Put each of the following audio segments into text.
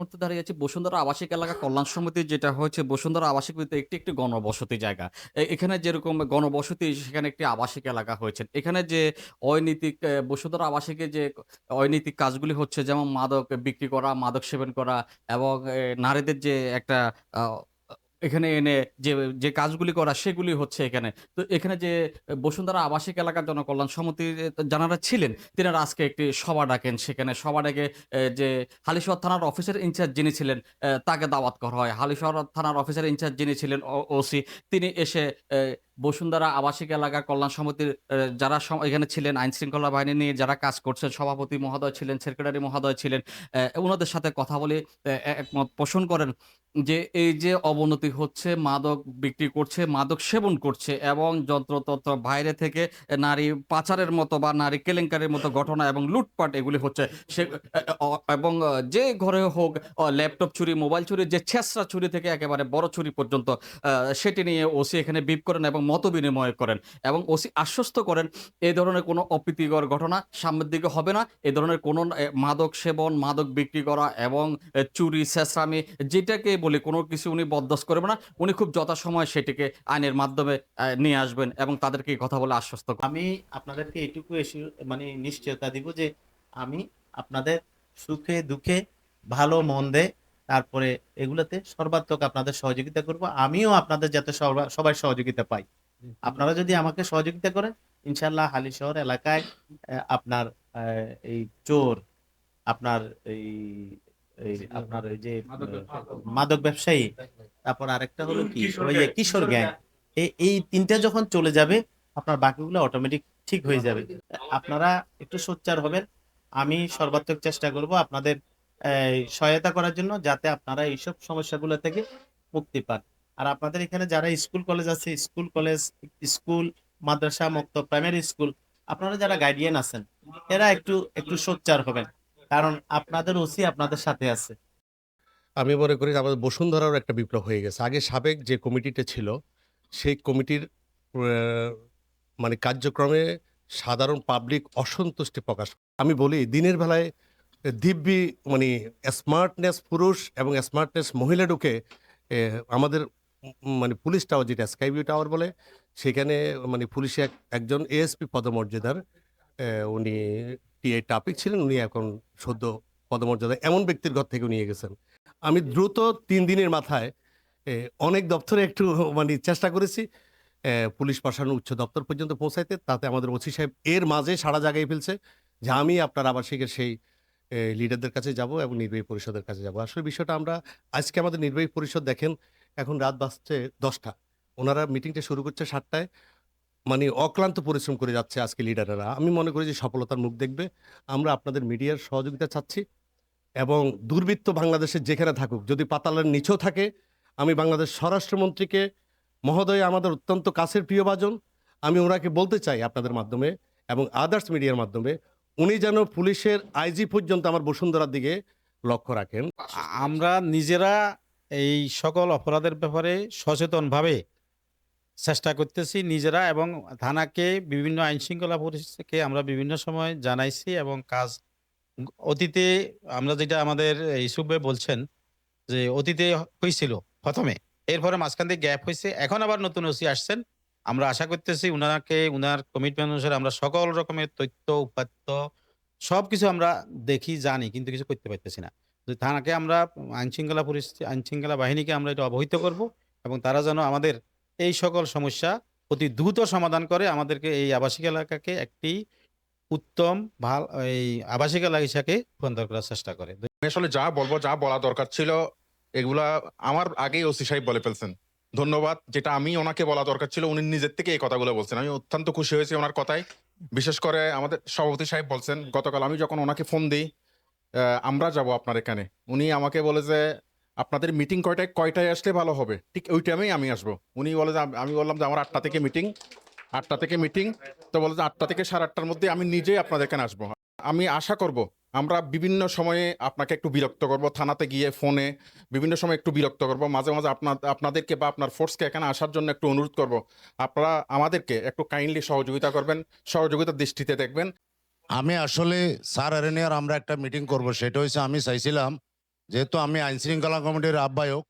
মুহূর্তে দাঁড়িয়ে আছে বসুন্ধরা আবাসিক এলাকা কল্যাণ সমিতি, যেটা হচ্ছে বসুন্ধরা আবাসিক একটি একটি গণবসতি জায়গা। এখানে যেরকম গণবসতি, সেখানে একটি আবাসিক এলাকা হয়েছে। এখানে যে অনৈতিক বসুন্ধরা আবাসিকে যে অনৈতিক কাজগুলি হচ্ছে, যেমন মাদক বিক্রি করা, মাদক সেবন করা এবং নারীদের যে একটা এখানে এনে যে যে কাজগুলি করা সেগুলি হচ্ছে এখানে। তো এখানে যে বসুন্ধরা আবাসিক এলাকার জনকল্যাণ সমিতির যারা ছিলেন, তিনারা আজকে একটি সভা ডাকেন। সেখানে সভা ডেকে যে হালিশহর থানার অফিসের ইনচার্জ যিনি ছিলেন তাকে দাওয়াত করা হয়। হালিশহর থানার অফিসার ইনচার্জ যিনি ছিলেন ওসি, তিনি এসে বসুন্ধরা আবাসিক এলাকা কল্যাণ সমিতির যারা এখানে ছিলেন আইন শৃঙ্খলা বাহিনী নিয়ে যারা কাজ করছেন, সভাপতি মহোদয় ছিলেন, সেক্রেটারি মহোদয় ছিলেন ওনাদের সাথে কথা বলে একমত পোষণ করেন যে এই যে অবনতি হচ্ছে, মাদক বিক্রি করছে, মাদক সেবন করছে এবং যন্ত্রতন্ত্র বাইরে থেকে নারী পাচারের মতো বা নারী কেলেঙ্কারির মতো ঘটনা এবং লুটপাট এগুলি হচ্ছে, সে এবং যে ঘরে হোক ল্যাপটপ চুরি, মোবাইল চুরি, যে ছেঁচড়া চুরি থেকে একেবারে বড় চুরি পর্যন্ত সেটি নিয়ে ওসি এখানে বিপ করেন এবং মত বিনিময় করেন এবং ওসি আশ্বস্ত করেন এই ধরনের কোনো অপ্রীতিকর ঘটনা সামনের দিকে হবে না। এ ধরনের কোনো মাদক সেবন, মাদক বিক্রি করা এবং চুরি, ছেঁচড়ামি যেটাকে বলে কোনো কিছু উনি বরদাস্ত করবে না। উনি খুব যথাসময়ে সেটিকে আইনের মাধ্যমে নিয়ে আসবেন এবং তাদেরকে কথা বলে আশ্বস্ত আমি আপনাদেরকে এটুকু মানে নিশ্চয়তা দিব যে আমি আপনাদের সুখে, দুঃখে, ভালো, মন্দে তারপরে এগুলোতে সর্বাত্মক আপনাদের সহযোগিতা করব। আমিও আপনাদের যাতে সবাই সহযোগিতা পাই। আপনারা যদি আমাকে সহযোগিতা করেন ইনশাল্লাহ হালি শহর এলাকায় আপনার এই চোর আপনার এই আপনার ওই যে মাদক ব্যবসায়ী তারপর আরেকটা হলো কি ওই যে কিশোর গ্যাং। এই তিনটা যখন চলে যাবে আপনার বাকিগুলো অটোমেটিক ঠিক হয়ে যাবে। আপনারা একটু সোচ্চার হবেন। আমি সর্বাত্মক চেষ্টা করব আপনাদের সহায়তা করার জন্য যাতে আপনারা এইসব সমস্যাগুলো থেকে মুক্তি পান। আর আপনাদের এখানে যারা স্কুল কলেজ আছে, স্কুল কলেজ, স্কুল, মাদ্রাসা মুক্ত প্রাইমারি স্কুল আপনারা যারা গার্ডিয়ান আছেন, এরা একটু একটু সোচ্চার হবেন, কারণ আপনাদের ওসি আপনাদের সাথে আছে। আমি মনে করি আমাদের বসুন্ধরারও একটা বিপ্লব হয়ে গেছে। আগে সাবেক যে কমিটিটা ছিল, সেই কমিটির মানে কার্যক্রমে সাধারণ পাবলিক অসন্তুষ্টি প্রকাশ আমি বলি, দিনের বেলায় দিব্যি মানে স্মার্টনেস পুরুষ এবং স্মার্টনেস মহিলা ঢুকে আমাদের মানে পুলিশ টাওয়ার যেটা স্কাইভিউ টাওয়ার বলে, সেখানে মানে পুলিশে এক- একজন এএসপি পদমর্যাদার উনি টিআই টাপিক ছিলেন, উনি এখন সদ্য পদমর্যাদা, এমন ব্যক্তির ঘর থেকে নিয়ে গেছেন আমি দ্রুত তিন দিনের মাথায় অনেক দপ্তরে একটু মানে চেষ্টা করেছি পুলিশ প্রশাসন উচ্চ দপ্তর পর্যন্ত পৌঁছাইতে, তাতে আমাদের ওসি সাহেব এর মাঝে সারা জায়গায় ফেলছে যে আমি আপনার আবাসিকের সেই লিডারদের কাছে যাব এবং নির্বাহী পরিষদের কাছে যাব। আসলে বিষয়টা আমরা, আজকে আমাদের নির্বাহী পরিষদ দেখেন এখন রাত বাজছে দশটা। ওনারা মিটিংটা শুরু করছে সাতটায়। মানে অক্লান্ত পরিশ্রম করে যাচ্ছে আজকে লিডাররা আমি মনে করি যে সফলতার মুখ দেখবে। আমরা আপনাদের মিডিয়ার সহযোগিতা চাচ্ছি এবং দুর্বৃত্ত বাংলাদেশের যেখানে থাকুক, যদি পাতালের নিচেও থাকে, আমি বাংলাদেশ স্বরাষ্ট্রমন্ত্রীকে, মহোদয় আমাদের অত্যন্ত কাছের প্রিয়ভাজন আমি ওনাকে বলতে চাই আপনাদের মাধ্যমে এবং আদার্স মিডিয়ার মাধ্যমে, উনি যেন পুলিশের আইজি পর্যন্ত আমার বসুন্ধরার দিকে লক্ষ্য রাখেন। আমরা নিজেরা এই সকল অপরাধের ব্যাপারে সচেতনভাবে চেষ্টা করতেছি নিজেরা এবং থানাকে বিভিন্ন আইন শৃঙ্খলা পরিস্থিতিকে আমরা বিভিন্ন সময় জানাইছি এবং কাজ অতীতে আমরা যেটা আমাদের ভাই বলছেন যে অতীতে হয়েছিল প্রথমে, এরপরে মাঝখান দিয়ে গ্যাপ হয়েছে এখন আবার নতুন ওসি আসছেন। আমরা আশা করতেছি উনাকে, উনার কমিটমেন্ট অনুসারে আমরা সকল রকমের তথ্য উপাত্য সবকিছু আমরা দেখি, জানি, কিন্তু কিছু করতে পারতেছি না। তো থানাকে আমরা আইন শৃঙ্খলা পরিস্থিতি আইন শৃঙ্খলা বাহিনীকে আমরা এটা অবহিত করব এবং তারা যেন আমাদের এই সকল সমস্যা অতি দ্রুত সমাধান করে আমাদেরকে এই আবাসিক এলাকাকে একটি উত্তম, ভালো, এই আবাসিক এলাকা হিসাবে রূপান্তর করার চেষ্টা করে। আসলে যা বলব, যা বলা দরকার ছিল, এগুলা আমার আগেই ওসি সাহেব বলে ফেলছেন। ধন্যবাদ, যেটা আমি ওনাকে বলা দরকার ছিল, উনি নিজের থেকে এই কথাগুলো বলছেন। আমি অত্যন্ত খুশি হয়েছি ওনার কথায়। বিশেষ করে আমাদের সভাপতি সাহেব বলছেন, গতকাল আমি যখন ওনাকে ফোন দিই আমরা যাব আপনার এখানে। উনি আমাকে বলে যে, আপনাদের মিটিং কয়টায় কয়টায় আসলে ভালো হবে? ঠিক ওই টাইমেই আমি আসব। উনি বলে যে, আমি বললাম যে, আমার আটটা থেকে মিটিং আটটা থেকে মিটিং তো বলে যে, আটটা থেকে সাড়ে আটটার মধ্যে আমি নিজেই আপনাদের এখানে আসব। আমি আশা করব, আমরা বিভিন্ন সময়ে আপনাকে একটু বিরক্ত করব, থানাতে গিয়ে, ফোনে বিভিন্ন সময় একটু বিরক্ত করব। মাঝে মাঝে আপনার আপনাদেরকে বা আপনার ফোর্সকে এখানে আসার জন্য একটু অনুরোধ করব। আপনারা আমাদেরকে একটু কাইন্ডলি সহযোগিতা করবেন সহযোগিতার দৃষ্টিতে দেখবেন। আমি আসলে স্যার আরেনিয়ার আমরা একটা মিটিং করব, সেটা হয়েছে আমি চাইছিলাম, যেহেতু আমি আইন শৃঙ্খলা কমিটির আহ্বায়ক,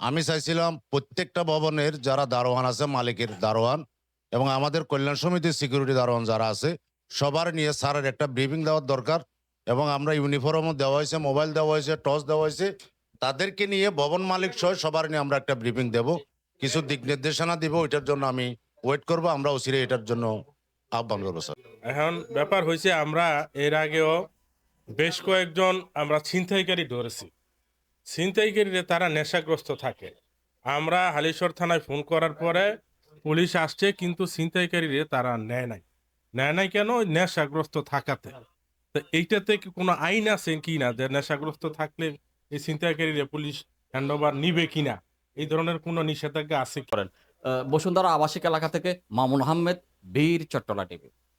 আমি চাইছিলাম প্রত্যেকটা ভবনের যারা দারোয়ান আছে, মালিকের দারোয়ান এবং আমাদের কল্যাণ সমিতির সিকিউরিটি দারোয়ান যারা আছে, সবার নিয়ে স্যারের একটা ব্রিফিং দেওয়ার দরকার এবং আমরা ইউনিফর্মও দেওয়া হয়েছে মোবাইল দেওয়া হয়েছে টর্চ দেওয়া হয়েছে, তাদেরকে নিয়ে ভবন মালিক সহ সবার নিয়ে আমরা একটা ব্রিফিং দেব। কিছু দিক নির্দেশনা দিব, ওইটার জন্য আমি ওয়েট করব, আমরা ওসিরে এটার জন্য আহ্বান করব, স্যার। এখন ব্যাপার হয়েছে আমরা এর আগেও বেশ কয়েকজন আমরা ছিনতাইকারী ধরেছি। ছিনতাইকারীরা তারা নেশাগ্রস্ত থাকে। আমরা হালিশহর থানায় ফোন করার পরে পুলিশ আসছে, কিন্তু ছিনতাইকারীরা তারা নেয় নাই। নেয় নাই কেন? নেশাগ্রস্ত থাকাতে। তো এইটাতে কি কোনো আইন আছে কি না যে নেশাগ্রস্ত থাকলে এই ছিনতাইকারীরা পুলিশ হ্যান্ড ওভার নিবে কিনা এই ধরনের কোনো নিষেধাজ্ঞা আছে করেন। বসুন্ধরা আবাসিক এলাকা থেকে মামুন আহমেদ, বীর চট্টলা টিভি।